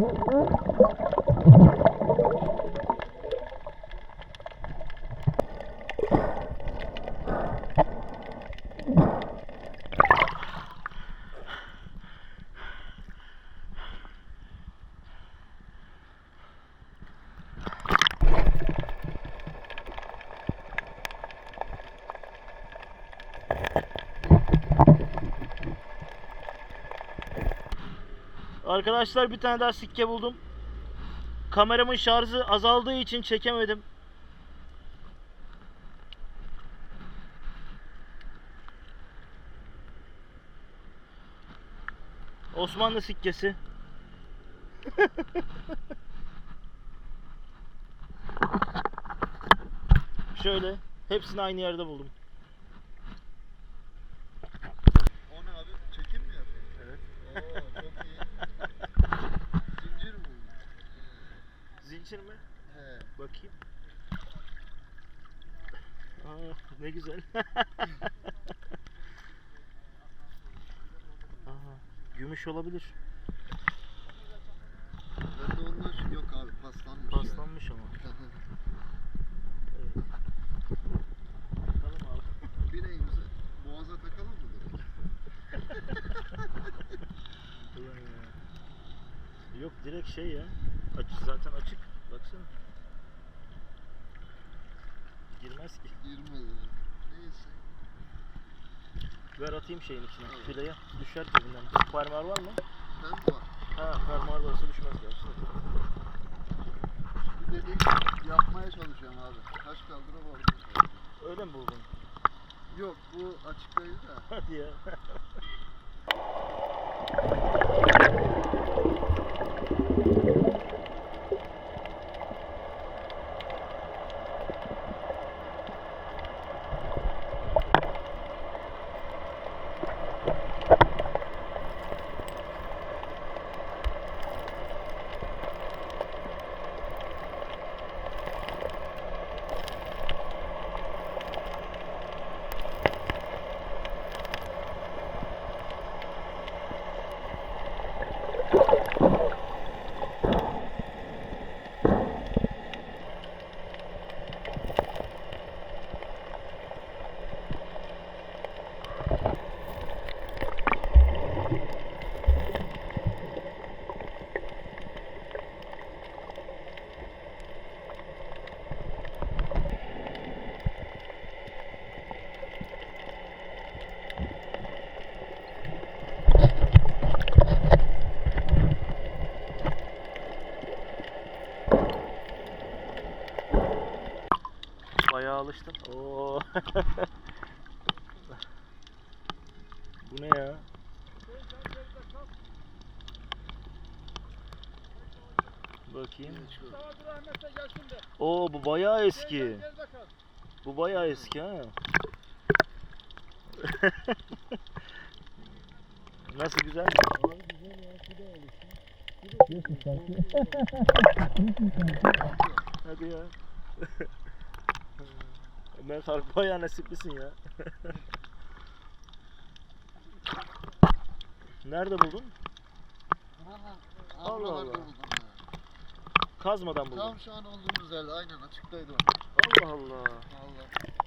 Mm-hmm. Arkadaşlar bir tane daha sikke buldum. Kameramın şarjı azaldığı için çekemedim. Osmanlı sikkesi. Şöyle hepsini aynı yerde buldum. O ne abi? Çekim mi yapıyor? Evet. Oo çok iyi. Zincir mi? Zincir mi? He. Bakayım. Aa, ne güzel. Aha, gümüş olabilir. Ben de ondan şu yok abi paslanmış. Paslanmış ama. Yani. Evet. Bakalım abi. Bineyim bize. Boğaza takalım mı direkt? Ulan ya. Yok direkt şey ya. Açık zaten açık. 20. Neyse. Ver atayım şeyin içine. Evet. Fileye. Düşer cebinden. Fermuar var mı? Ben var. Ha fermuar varsa düşmez gerçi. Bir de ilk yapmaya çalışıyorum abi. Taş kaldırıp aldım. Öyle mi buldun? Yok bu açıklayı da. Hadi ya. alıştım. Oo. Bu ne ya? Bakayım. Oo bu bayağı eski. Bu bayağı eski ha. Nasıl güzel mi? Hadi ya. Ömer Faruk bayağı nasiplisin ya. Nerede buldun? Allah Allah Allah. Allah. buldum ya. Kazmadan buldun. Tam şu an olduğumuz yerde aynen açıktaydı o. Allah Allah. Vallahi.